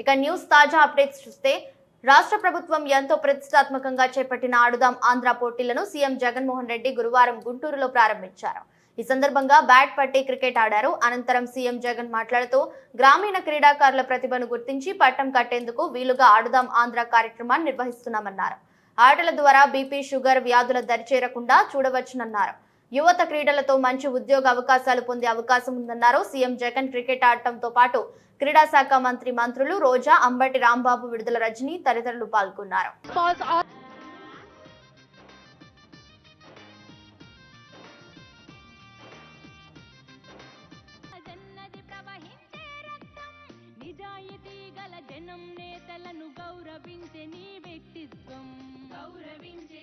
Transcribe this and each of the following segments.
ఇక న్యూస్ తాజా అప్డేట్స్ చూస్తే రాష్ట్ర ప్రభుత్వం ఎంతో ప్రతిష్టాత్మకంగా చేపట్టిన ఆడుదాం ఆంధ్ర పోటీలను సీఎం జగన్మోహన్ రెడ్డి గురువారం గుంటూరులో ప్రారంభించారు. ఈ సందర్భంగా బ్యాట్ పట్టి క్రికెట్ ఆడారు. అనంతరం సీఎం జగన్ మాట్లాడుతూ గ్రామీణ క్రీడాకారుల ప్రతిభను గుర్తించి పట్టం కట్టేందుకు వీలుగా ఆడుదాం ఆంధ్ర కార్యక్రమాన్ని నిర్వహిస్తున్నామన్నారు. ఆటల ద్వారా బీపీ షుగర్ వ్యాధుల దరిచేరకుండా చూడవచ్చునన్నారు. యువత క్రీడలతో మంచి ఉద్యోగ అవకాశాలు పొందే అవకాశం ఉందన్నారు. సీఎం జగన్ క్రికెట్ ఆడటంతో పాటు క్రీడా శాఖ మంత్రి మంత్రులు రోజా అంబటి రాంబాబు విడుదల రజని తదితరులు పాల్గొన్నారు. falls on జన్నది ప్రవహించే రక్తం నిజాయితీ గల జనం నేతలను గౌరవించే నీ వ్యక్తిత్వం. గౌరవించే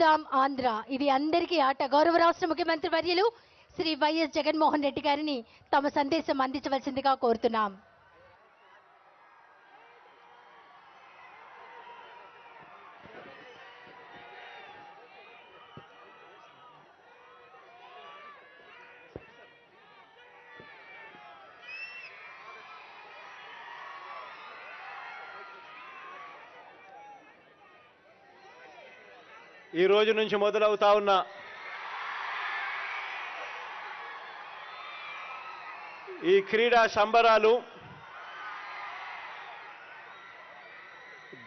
పాడి ఆంధ్ర. ఇది అందరికీ ఆట. గౌరవ రాష్ట్ర ముఖ్యమంత్రి వర్యులు శ్రీ వైఎస్ జగన్మోహన్ రెడ్డి గారిని తమ సందేశం అందించవలసిందిగా కోరుతున్నాం. ఈ రోజు నుంచి మొదలవుతా ఉన్న ఈ క్రీడా సంబరాలు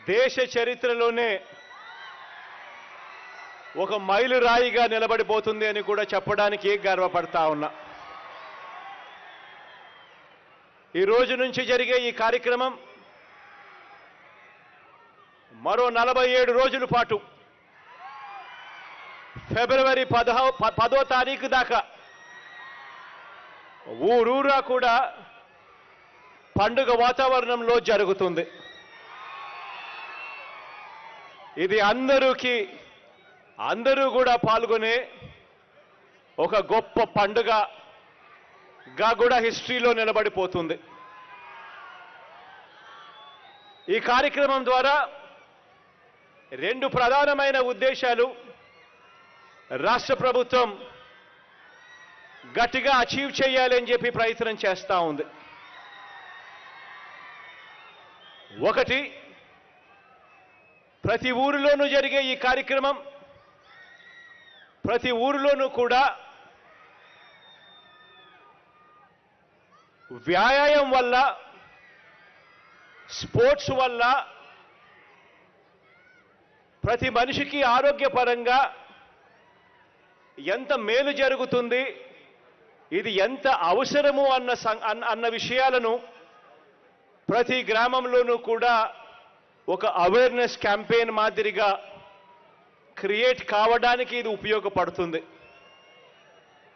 దేశ చరిత్రలోనే ఒక మైలురాయిగా నిలబడిపోతుంది అని కూడా చెప్పడానికి గర్వపడతా ఉన్నా. ఈ రోజు నుంచి జరిగే ఈ కార్యక్రమం మరో నలభై ఏడు రోజుల పాటు ఫిబ్రవరి పదహ ప- పదో తారీఖు దాకా. ఊరూరా కూడా పండుగ వాతావరణంలో జరుగుతుంది. ఇది అందరికీ అందరూ కూడా పాల్గొనే ఒక గొప్ప పండుగగా కూడా హిస్టరీలో నిలబడిపోతుంది. ఈ కార్యక్రమం ద్వారా రెండు ప్రధానమైన ఉద్దేశాలు రాష్ట్ర ప్రభుత్వం గట్టిగా అచీవ్ చేయాలని చెప్పి ప్రయత్నం చేస్తూ ఉంది. ఒకటి ప్రతి ఊరిలోనూ జరిగే ఈ కార్యక్రమం ప్రతి ఊరిలోనూ కూడా వ్యాయామం వల్ల స్పోర్ట్స్ వల్ల ప్రతి మనిషికి ఆరోగ్యపరంగా ఎంత మేలు జరుగుతుంది ఇది ఎంత అవసరము అన్న సం- అన్న- అన్న విషయాలను ప్రతి గ్రామంలోనూ కూడా ఒక అవేర్నెస్ క్యాంపెయిన్ మాదిరిగా క్రియేట్ కావడానికి ఇది ఉపయోగపడుతుంది.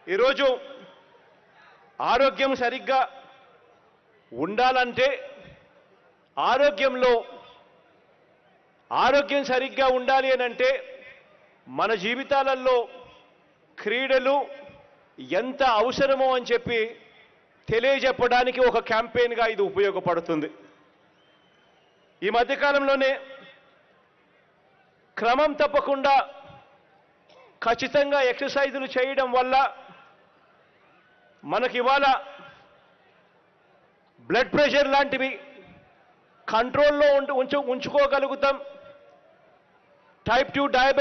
ఈరోజు ఆరోగ్యం సరిగ్గా ఉండాలంటే ఆరోగ్యంలో ఆరోగ్యం సరిగ్గా ఉండాలి అని అంటే మన జీవితాలలో క్రీడలు ఎంత అవసరమో అని చెప్పి తెలియజెప్పడానికి ఒక క్యాంపెయిన్గా ఇది ఉపయోగపడుతుంది. ఈ మధ్యకాలంలోనే క్రమం తప్పకుండా ఖచ్చితంగా ఎక్సర్సైజులు చేయడం వల్ల మనకి ఇవాళ బ్లడ్ ప్రెషర్ లాంటివి కంట్రోల్లో ఉంచు ఉంచుకోగలుగుతాం. Type two diabetes